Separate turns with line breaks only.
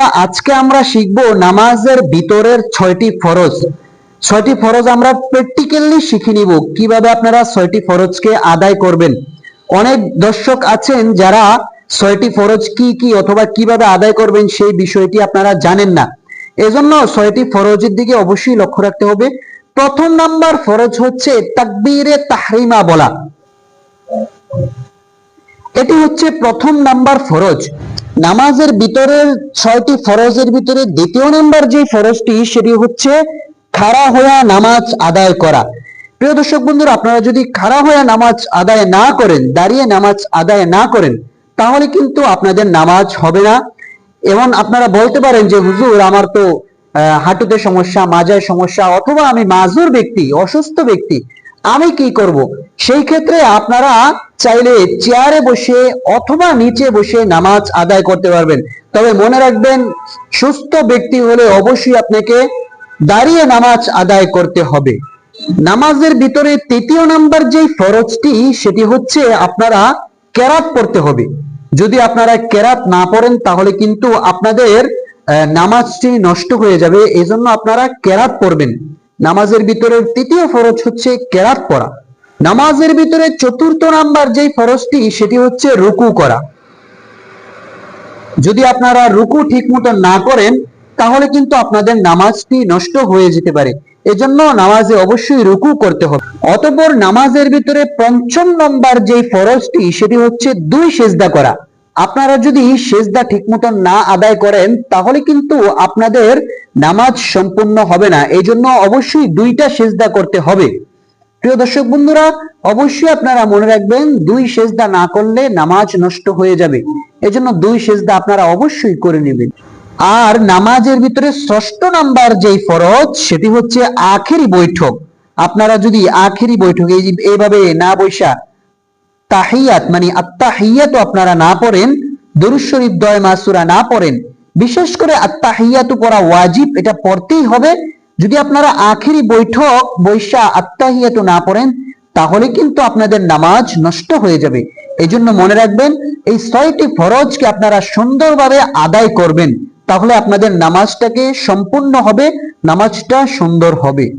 আজকে আমরা শিখব নামাজের ভিতরের ছয়টি ফরজ। ছয়টি ফরজ আমরা প্র্যাকটিক্যালি শিখে নিব। কীভাবে আপনারা ছয়টি ফরজকে আদায় করবেন? অনেক দর্শক আছেন যারা ছয়টি ফরজ কি কি অথবা কীভাবে আদায় করবেন সেই বিষয়টি আপনারা জানেন না। এজন্য ছয়টি ফরজের দিকে অবশ্যই লক্ষ্য রাখতে হবে। প্রথম নাম্বার ফরজ হচ্ছে তাকবীরে তাহরিমা বলা। এটি হচ্ছে প্রথম নাম্বার ফরজ। নামাজের ভিতরের ছয়টি ফরজের ভিতরে দ্বিতীয় নাম্বার যে ফরজটি সেটি হচ্ছে খাড়া হয়ে নামাজ আদায় করা। প্রিয় দর্শক বন্ধুরা, আপনারা যদি খাড়া হয়ে নামাজ আদায় না করেন, দাঁড়িয়ে নামাজ আদায় না করেন, তাহলে কিন্তু আপনাদের নামাজ হবে না। এবং আপনারা বলতে পারেন যে, হুজুর, আমার তো হাঁটুতে সমস্যা, মাজায় সমস্যা, অথবা আমি মাজুর ব্যক্তি, অসুস্থ ব্যক্তি, আমি কি করব? সেই ক্ষেত্রে আপনারা চাইলে চেয়ারে বসে অথবা নিচে বসে নামাজ আদায় করতে পারবেন। তবে মনে রাখবেন, সুস্থ ব্যক্তি হলে অবশ্যই আপনাকে দাঁড়িয়ে নামাজ আদায় করতে হবে। নামাজের ভিতরে তৃতীয় নাম্বার যেই ফরজটি, সেটি হচ্ছে আপনারা কেরাত পড়তে হবে। যদি আপনারা কেরাত না পড়েন, তাহলে কিন্তু আপনাদের নামাজটি নষ্ট হয়ে যাবে। এজন্য আপনারা কেরাত পড়বেন। নামাজের ভিতরে তৃতীয় ফরজ হচ্ছে কেরাত পড়া। নামাজের ভিতরে চতুর্থ নাম্বার যেই ফরজটি, সেটি হচ্ছে রুকু করা। যদি আপনারা রুকু ঠিক মতো না করেন, তাহলে কিন্তু আপনাদের নামাজটি নষ্ট হয়ে যেতে পারে। এজন্য নামাজে অবশ্যই রুকু করতে হবে। অতঃপর নামাজের ভিতরে পঞ্চম নম্বর যে ফরজটি, সেটি হচ্ছে দুই সেজদা করা। আপনারা যদি সেজদা ঠিক মতন না আদায় করেন, তাহলে কিন্তু আপনাদের নামাজ সম্পূর্ণ হবে না। এই জন্য অবশ্যই দুইটা সেজদা করতে হবে। প্রিয় দর্শক বন্ধুরা, অবশ্যই আপনারা মনে রাখবেন, দুই সেজদা না করলে নামাজ নষ্ট হয়ে যাবে। এজন্য দুই সেজদা আপনারা অবশ্যই করে নেবেন। আর নামাজের ভিতরে ষষ্ঠ নাম্বার যেই ফরজ, সেটি হচ্ছে আখেরি বৈঠক। আপনারা যদি আখেরি বৈঠক, এই এইভাবে না বৈশা, তাহিয়াত মানে আত্মাহিয়াত আপনারা না পড়েন, দরুদ শরীফ দয় মাসুরা না পড়েন, বিশেষ করে আত্মাহিয়াতু পড়া ওয়াজিব, এটা পড়তেই হবে। যদি আপনারা আখেরি বৈঠক, বৈশা আত্মাহিয়াতু না পড়েন, তাহলে কিন্তু আপনাদের নামাজ নষ্ট হয়ে যাবে। এই জন্য মনে রাখবেন, এই ছয়টি ফরজকে আপনারা সুন্দরভাবে আদায় করবেন। তাহলে আপনাদের নামাজটাকে সম্পূর্ণ হবে, নামাজটা সুন্দর হবে।